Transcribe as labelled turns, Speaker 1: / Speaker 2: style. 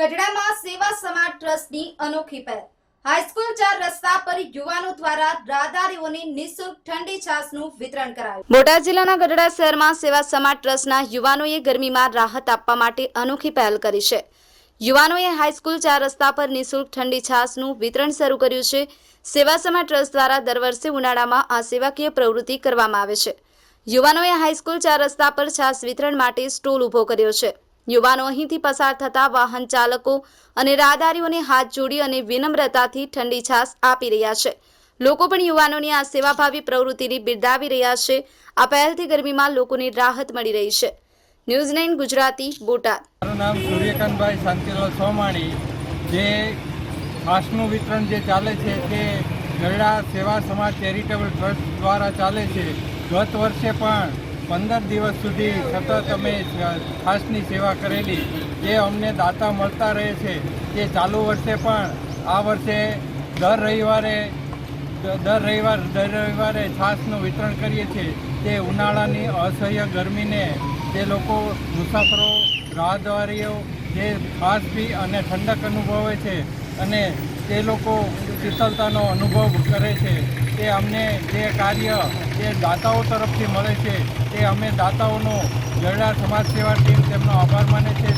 Speaker 1: ગઢડામાં સેવા સમાજ ટ્રસ્ટની અનોખી પહેલ. હાઈસ્કૂલ ચાર રસ્તા પર યુવાનો દ્વારા રાહદારીઓને નિઃશુલ્ક ઠંડી છાસનું વિતરણ કરાયું. બોટાદ જિલ્લાના ગઢડા શહેરમાં સેવા સમાજ ટ્રસ્ટના યુવાનોએ ગરમીમાં રાહત આપવા માટે અનોખી પહેલ કરી છે. યુવાનોએ હાઈસ્કૂલ ચાર રસ્તા પર નિઃશુલ્ક ઠંડી છાસનું વિતરણ શરૂ કર્યું છે. સેવા સમાજ ટ્રસ્ટ દ્વારા દર વર્ષે ઉનાળામાં આ સેવાકીય પ્રવૃત્તિ કરવામાં આવે છે. યુવાનોએ હાઈસ્કૂલ ચાર રસ્તા પર છાશ વિતરણ માટે સ્ટોલ ઊભો કર્યો છે. યુવાનો અહીંથી પસાર થતા વાહન ચાલકો અને રાહદારીઓને હાથ જોડી અને વિનમ્રતાથી ઠંડી છાશ આપી રહ્યા છે. લોકો પણ યુવાનોની આ સેવાભાવી પ્રવૃત્તિની બિરદાવી રહ્યા છે. આ પહેલથી ગરમીમાં લોકોને રાહત મળી રહી છે. News nine Gujarati, Botad.
Speaker 2: મારું નામ સૂર્યકાંતભાઈ શાંતિલાલ સોમાણી. જે છાશનું વિતરણ જે ચાલે છે તે ગરડા સેવા સમાજ ચેરિટેબલ ટ્રસ્ટ દ્વારા ચાલે છે. ગત વર્ષે પણ પંદર દિવસ સુધી સતત અમે છાશની સેવા કરેલી. જે અમને દાતા મળતા રહે છે. તે ચાલુ વર્ષે પણ આ વર્ષે દર રવિવારે, દર રવિવાર, દર રવિવારે છાશનું વિતરણ કરીએ છીએ. તે ઉનાળાની અસહ્ય ગરમીને જે લોકો મુસાફરો, રાહદારીઓ જે ખાસ પી અને ઠંડક અનુભવે છે અને તે લોકો શીતળતાનો અનુભવ કરે છે. તે અમને જે કાર્ય જે દાતાઓ તરફથી મળે છે, તે અમે દાતાઓનો જરડા સમાજ સેવા ટીમ તેમનો આભાર માને છે.